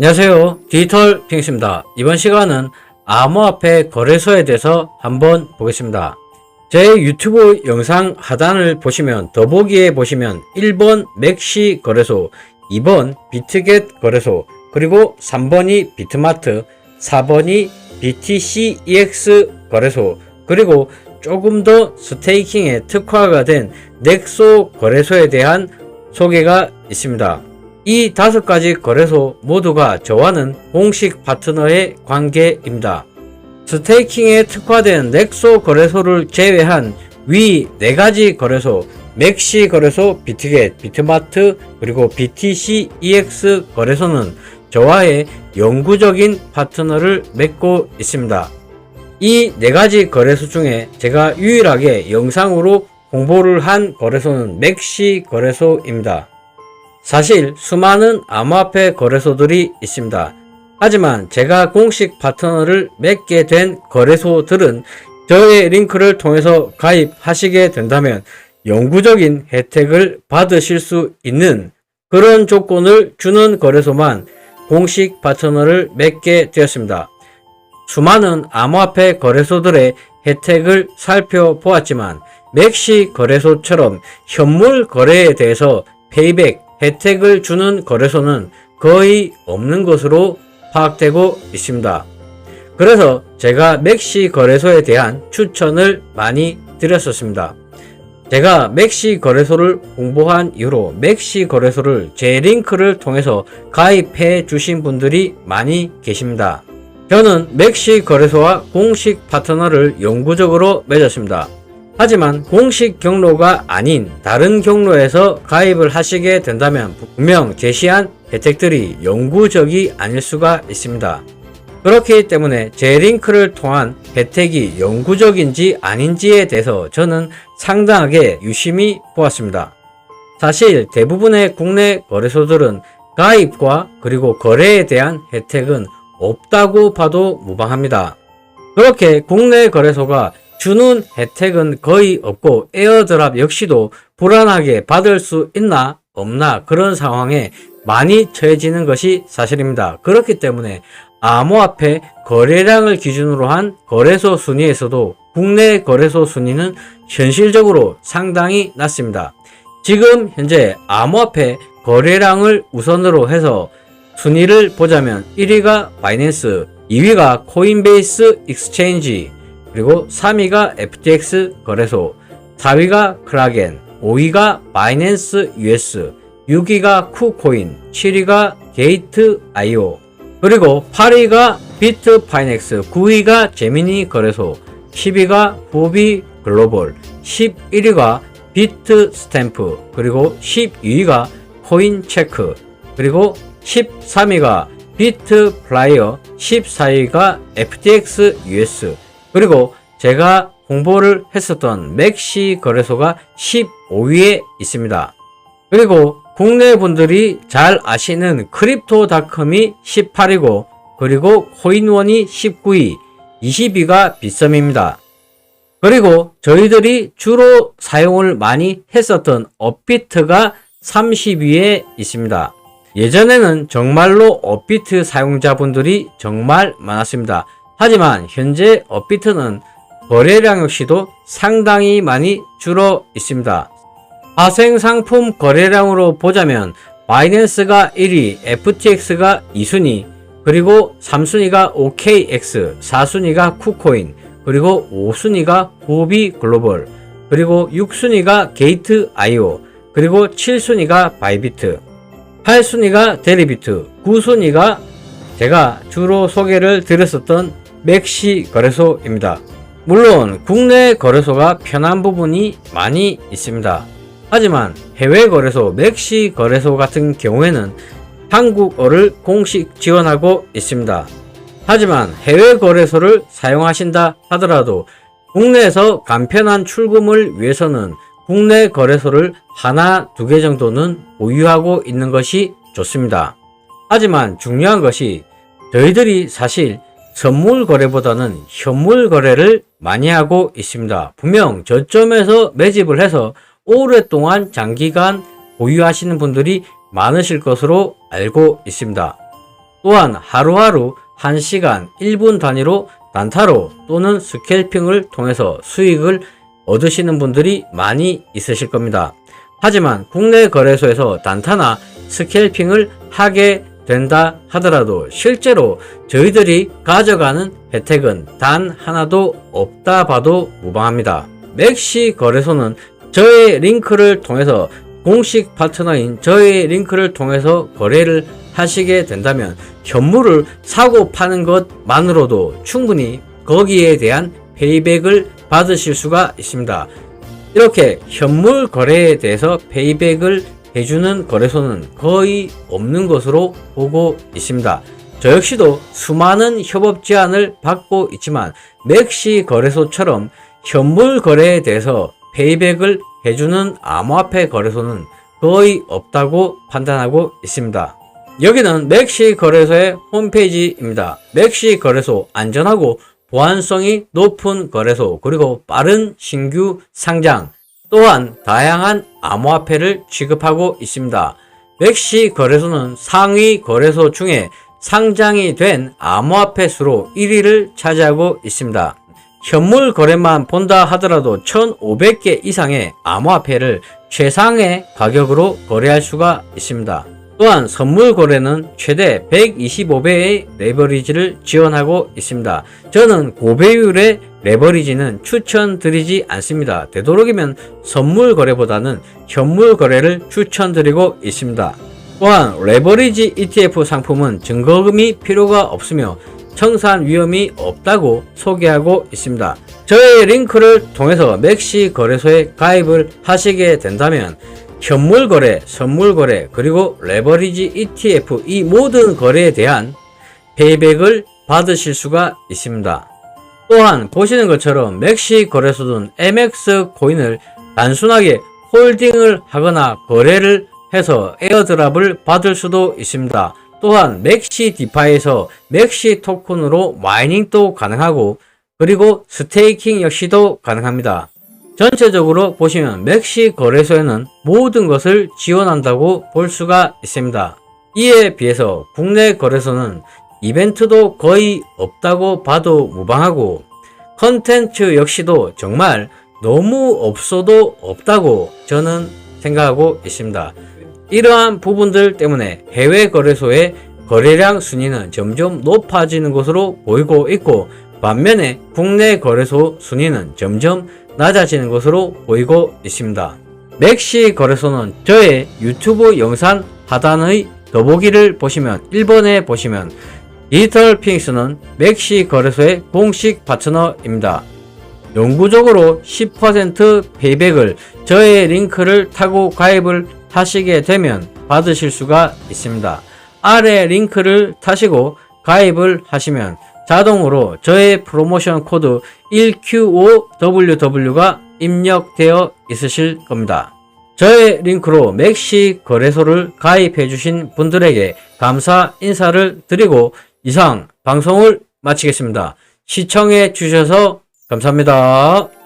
안녕하세요. 디지털 핑스입니다. 이번 시간은 암호화폐 거래소에 대해서 한번 보겠습니다. 제 유튜브 영상 하단을 보시면 더보기에 보시면 1번 맥시 거래소, 2번 비트겟 거래소, 그리고 3번이 비트마트, 4번이 BTCEX 거래소, 그리고 조금 더 스테이킹에 특화가 된 넥소 거래소에 대한 소개가 있습니다. 이 다섯 가지 거래소 모두가 저와는 공식 파트너의 관계입니다. 스테이킹에 특화된 넥소 거래소를 제외한 위네 가지 거래소, 맥시 거래소, 비트겟, 비트마트, 그리고 BTC EX 거래소는 저와의 영구적인 파트너를 맺고 있습니다. 이네 가지 거래소 중에 제가 유일하게 영상으로 홍보를 한 거래소는 맥시 거래소입니다. 사실 수많은 암호화폐 거래소들이 있습니다. 하지만 제가 공식 파트너를 맺게 된 거래소들은 저의 링크를 통해서 가입하시게 된다면 영구적인 혜택을 받으실 수 있는 그런 조건을 주는 거래소만 공식 파트너를 맺게 되었습니다. 수많은 암호화폐 거래소들의 혜택을 살펴보았지만 맥시 거래소처럼 현물 거래에 대해서 페이백 혜택을 주는 거래소는 거의 없는 것으로 파악되고 있습니다. 그래서 제가 맥시 거래소에 대한 추천을 많이 드렸었습니다. 제가 맥시 거래소를 홍보한 이후로 맥시 거래소를 제 링크를 통해서 가입해 주신 분들이 많이 계십니다. 저는 맥시 거래소와 공식 파트너를 영구적으로 맺었습니다. 하지만 공식 경로가 아닌 다른 경로에서 가입을 하시게 된다면 분명 제시한 혜택들이 영구적이 아닐 수가 있습니다. 그렇기 때문에 제 링크를 통한 혜택이 영구적인지 아닌지에 대해서 저는 상당하게 유심히 보았습니다. 사실 대부분의 국내 거래소들은 가입과 그리고 거래에 대한 혜택은 없다고 봐도 무방합니다. 그렇게 국내 거래소가 주는 혜택은 거의 없고 에어드랍 역시도 불안하게 받을 수 있나 없나 그런 상황에 많이 처해지는 것이 사실입니다. 그렇기 때문에 암호화폐 거래량을 기준으로 한 거래소 순위에서도 국내 거래소 순위는 현실적으로 상당히 낮습니다. 지금 현재 암호화폐 거래량을 우선으로 해서 순위를 보자면 1위가 바이낸스, 2위가 코인베이스 익스체인지, 그리고 3위가 FTX 거래소, 4위가 크라겐, 5위가 바이낸스 US, 6위가 쿠코인, 7위가 게이트 IO, 그리고 8위가 비트 파이넥스, 9위가 제미니 거래소, 10위가 후비 글로벌, 11위가 비트 스탬프, 그리고 12위가 코인 체크, 그리고 13위가 비트 플라이어, 14위가 FTX US, 그리고 제가 홍보를 했었던 맥시 거래소가 15위에 있습니다. 그리고 국내 분들이 잘 아시는 크립토닷컴이 18위고 그리고 코인원이 19위, 20위가 빗썸입니다. 그리고 저희들이 주로 사용을 많이 했었던 업비트가 30위에 있습니다. 예전에는 정말로 업비트 사용자분들이 정말 많았습니다. 하지만 현재 업비트는 거래량 역시도 상당히 많이 줄어 있습니다. 파생 상품 거래량으로 보자면 바이낸스가 1위, FTX가 2순위, 그리고 3순위가 OKX, 4순위가 쿠코인, 그리고 5순위가 후비 글로벌, 그리고 6순위가 게이트 IO, 그리고 7순위가 바이비트, 8순위가 데리비트, 9순위가 제가 주로 소개를 드렸었던 맥시 거래소입니다. 물론 국내 거래소가 편한 부분이 많이 있습니다. 하지만 해외 거래소 맥시 거래소 같은 경우에는 한국어를 공식 지원하고 있습니다. 하지만 해외 거래소를 사용하신다 하더라도 국내에서 간편한 출금을 위해서는 국내 거래소를 하나, 두 개 정도는 보유하고 있는 것이 좋습니다. 하지만 중요한 것이 저희들이 사실 선물 거래보다는 현물 거래를 많이 하고 있습니다. 분명 저점에서 매집을 해서 오랫동안 장기간 보유하시는 분들이 많으실 것으로 알고 있습니다. 또한 하루하루 1시간 1분 단위로 단타로 또는 스캘핑을 통해서 수익을 얻으시는 분들이 많이 있으실 겁니다. 하지만 국내 거래소에서 단타나 스캘핑을 하게 된다 하더라도 실제로 저희들이 가져가는 혜택은 단 하나도 없다 봐도 무방합니다. 맥시 거래소는 저의 링크를 통해서 공식 파트너인 저의 링크를 통해서 거래를 하시게 된다면 현물을 사고 파는 것만으로도 충분히 거기에 대한 페이백을 받으실 수가 있습니다. 이렇게 현물 거래에 대해서 페이백을 해주는 거래소는 거의 없는 것으로 보고 있습니다. 저 역시도 수많은 협업 제안을 받고 있지만 맥시 거래소처럼 현물 거래에 대해서 페이백을 해주는 암호화폐 거래소는 거의 없다고 판단하고 있습니다. 여기는 맥시 거래소의 홈페이지입니다. 맥시 거래소 안전하고 보안성이 높은 거래소 그리고 빠른 신규 상장 또한 다양한 암호화폐를 취급하고 있습니다. 맥시 거래소는 상위 거래소 중에 상장이 된 암호화폐 수로 1위를 차지하고 있습니다. 현물 거래만 본다 하더라도 1,500개 이상의 암호화폐를 최상의 가격으로 거래할 수가 있습니다. 또한 선물 거래는 최대 125배의 레버리지를 지원하고 있습니다. 저는 고배율의 레버리지는 추천드리지 않습니다. 되도록이면 선물 거래보다는 현물 거래를 추천드리고 있습니다. 또한 레버리지 ETF 상품은 증거금이 필요가 없으며 청산 위험이 없다고 소개하고 있습니다. 저의 링크를 통해서 맥시 거래소에 가입을 하시게 된다면 현물 거래, 선물 거래, 그리고 레버리지 ETF 이 모든 거래에 대한 페이백을 받으실 수가 있습니다. 또한 보시는 것처럼 맥시 거래소는 MX 코인을 단순하게 홀딩을 하거나 거래를 해서 에어드랍을 받을 수도 있습니다. 또한 맥시 디파에서 맥시 토큰으로 마이닝도 가능하고 그리고 스테이킹 역시도 가능합니다. 전체적으로 보시면 맥시 거래소에는 모든 것을 지원한다고 볼 수가 있습니다. 이에 비해서 국내 거래소는 이벤트도 거의 없다고 봐도 무방하고 컨텐츠 역시도 정말 너무 없어도 없다고 저는 생각하고 있습니다. 이러한 부분들 때문에 해외 거래소의 거래량 순위는 점점 높아지는 것으로 보이고 있고 반면에 국내 거래소 순위는 점점 낮아지는 것으로 보이고 있습니다. 맥시 거래소는 저의 유튜브 영상 하단의 더보기를 보시면 1번에 보시면 피닉스는 맥시 거래소의 공식 파트너입니다. 영구적으로 10% 페이백을 저의 링크를 타고 가입을 하시게 되면 받으실 수가 있습니다. 아래 링크를 타시고 가입을 하시면 자동으로 저의 프로모션 코드 1Q5WW가 입력되어 있으실 겁니다. 저의 링크로 맥시 거래소를 가입해 주신 분들에게 감사 인사를 드리고 이상 방송을 마치겠습니다. 시청해 주셔서 감사합니다.